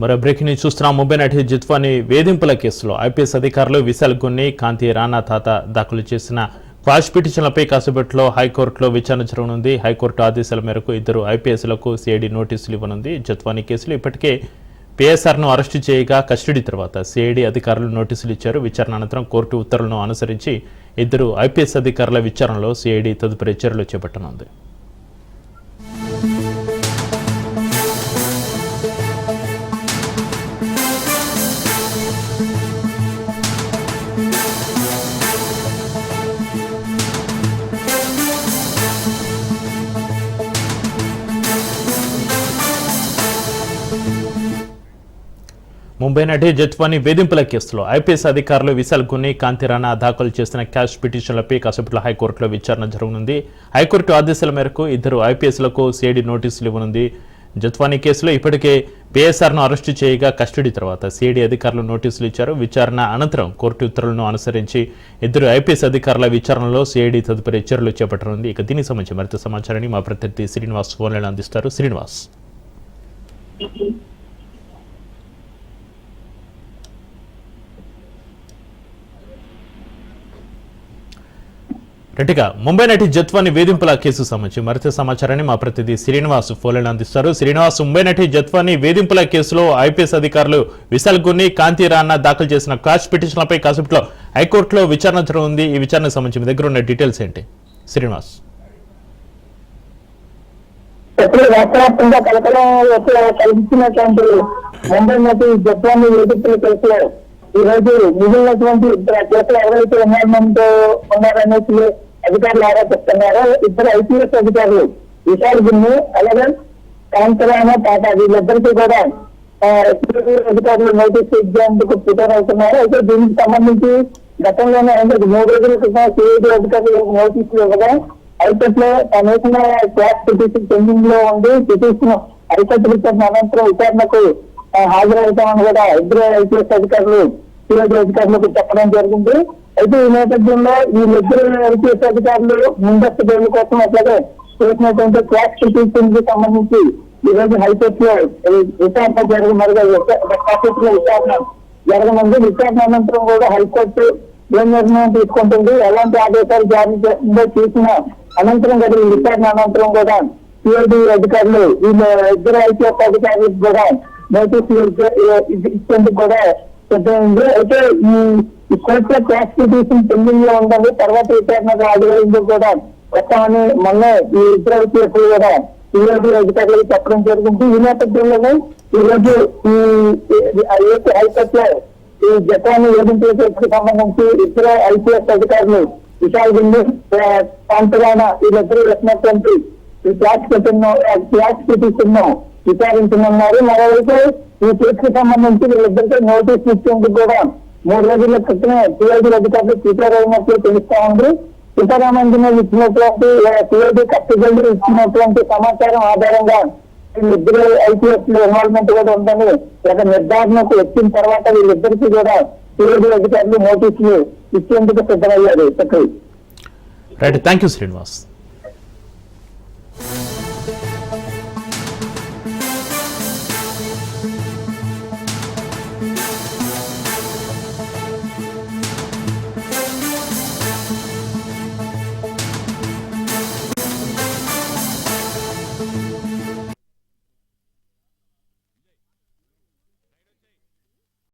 మరో breaking news చూస్తున్నాం. ముంబై నటి జిత్వాని వేధింపుల కేసులో ఐపీఎస్ అధికారులు విశాల్ గున్ని కాంతి రాణా తాత దాఖలు చేసిన క్వాష్ పిటిషన్లపై కాసేపట్లో హైకోర్టులో విచారణ జరగనుంది. హైకోర్టు ఆదేశాల మేరకు ఇద్దరు ఐపీఎస్లకు సిఐడి నోటీసులు ఇవ్వనుంది. జత్వాని కేసులో ఇప్పటికే పిఎస్ఆర్ను అరెస్టు చేయగా కస్టడీ తర్వాత సిఐడి అధికారులు నోటీసులు ఇచ్చారు. విచారణ అనంతరం కోర్టు ఉత్తర్వులను అనుసరించి ఇద్దరు ఐపీఎస్ అధికారుల విచారణలో సిఐడి తదుపరి చర్యలు చేపట్టనుంది. ముంబై నటి జత్వాని వేధింపుల కేసులో ఐపీఎస్ అధికారులు విశాల్ గున్ని కాంతిరాణా దాఖలు చేసిన క్యాష్ పిటిషన్లపై కాసేపట్లో హైకోర్టులో విచారణ జరగనుంది. హైకోర్టు ఆదేశాల మేరకు ఇద్దరు ఐపీఎస్లకు సిఐడి నోటీసులు ఇవ్వనుంది. జత్వానీ కేసులో ఇప్పటికే పిఎస్ఆర్ను అరెస్టు చేయగా కస్టడీ తర్వాత సిఐడి అధికారులు నోటీసులు ఇచ్చారు. విచారణ అనంతరం కోర్టు ఉత్తర్వులను అనుసరించి ఇద్దరు ఐపీఎస్ అధికారుల విచారణలో సిఐడి తదుపరి చర్యలు చేపట్టనుంది. ఇక దీనికి సంబంధించి మరింత సమాచారాన్ని మా ప్రతినిధి శ్రీనివాస్ ఫోన్లను అందిస్తారు. శ్రీనివాస్. రెట్టిగా ముంబై నటి జత్వాని వేధింపుల కేసు సంబంధించి మరింత సమాచారాన్ని మా ప్రతినిధి శ్రీనివాస్ ఫోన్లను అందిస్తారు. శ్రీనివాస్ ముంబై నటి జత్వాని వేధింపుల కేసులో ఐపీఎస్ అధికారులు విశాల్ గున్ని కాంతి రాణా దాఖలు చేసిన క్వాష్ పిటిషన్లపై కాసేపట్లో హైకోర్టులో విచారణ జరగనుంది. ఈ విచారణకు సంబంధించి మీ దగ్గర ఉన్న డీటెయిల్స్ ఏంటి? శ్రీనివాస్. ఇప్పుడు రాష్ట్రవ్యాప్తంగా కలకలం కల్పించినటువంటి ముంబై నటి జపాన్ని వేధింపుల కేసులో ఈ రోజు మిగిలినటువంటి ఇద్దరు కేసులు ఎవరైతే ఎన్వైర్మెంట్ ఉన్నారనేసి అధికారులు ఆరోపిస్తున్నారో ఇద్దరు ఐపీఎస్ అధికారులు విశాల్ గున్ని అలాగే కాంతరామ టాటా వీళ్ళిద్దరికీ కూడా అధికారులు నోటీస్ ఇచ్చేందుకు ప్రిపేర్ అవుతున్నారు. అయితే దీనికి సంబంధించి గతంలోనే ఆయనకు మూడు రోజుల క్రితం సిఐడి అధికారులు నోటీసులు ఇవ్వగా హైకోర్టు లో తను వేసిన క్లాస్ పిటిషన్ పెండింగ్లో ఉండి పిటిషన్ హైకోర్టు విచారణ అనంతరం విచారణకు హాజరవుతామని కూడా ఇద్దరు ఐపీఎస్ అధికారులు ఈరోజు అధికారులకు చెప్పడం జరిగింది. అయితే ఈ నేపథ్యంలో వీళ్ళిద్దరు ఎల్పిఎస్ అధికారులు ముందస్తు బెయిల్ కోసం అట్లాగే చేసినటువంటి క్లాస్ పిటిషన్కి సంబంధించి ఈ రోజు హైకోర్టు లో విచారణ జరగమరుగా లో విచారణ జరగనుంది. విచారణ అనంతరం కూడా హైకోర్టు ఏం నిర్ణయం తీసుకుంటుంది? ఎలాంటి ఆదేశాలు జారీ చేస్తుందో చూసిన అనంతరం కూడా విచారణ అనంతరం కూడా సిఐడి అధికారులు వీళ్ళ ఇద్దరు ఐపీఎస్ అధికారులకు కూడా నోటీసులు ఇచ్చేందుకు కూడా అయితే ఈ ఈ కోర్టులో క్లాస్ పిటిషన్ పెండింగ్లో ఉండాలి తర్వాత విచారణకు హాజరైంది కూడా వస్తామని మొన్న ఈ ఇద్దరు ఐపీఎస్ కూడా సిఐడి అధికారులకు చెప్పడం జరిగింది. ఈ నేపథ్యంలోనే ఈ రోజు ఈ ఈ- హైకోర్టులో ఈ జపాన్ వేధింపుల కేసుకు సంబంధించి ఇద్దరు ఐపీఎస్ అధికారులు విశాల్ బిందు కాంతరాణ వీళ్ళిద్దరూ వచ్చినటువంటి ఈ క్లాస్ పిటిషన్ క్లాస్ పిటిషన్ను విచారించనున్నారు. మరోవైపు ఈ కేసుకు సంబంధించి వీళ్ళిద్దరికీ నోటీస్ ఇచ్చేందుకు కూడా మూడు రోజుల క్రితమే సిఐడి అధికారులు ప్రిపేర్ తెలుస్తా ఉంది. సీతారామన్ మీద ఇచ్చినటువంటి సిఐడి కట్టుబడి ఇచ్చినటువంటి సమాచారం ఆధారంగా వీళ్ళిద్దరు ఐపీఎస్లో ఇన్వాల్వ్మెంట్ కూడా ఉందని ఒక నిర్ధారణకు వచ్చిన తర్వాత వీళ్ళిద్దరికీ కూడా సిఐడి అధికారులు నోటీసులు ఇచ్చేందుకు సిద్ధమయ్యారు. Right thank you Srinivas.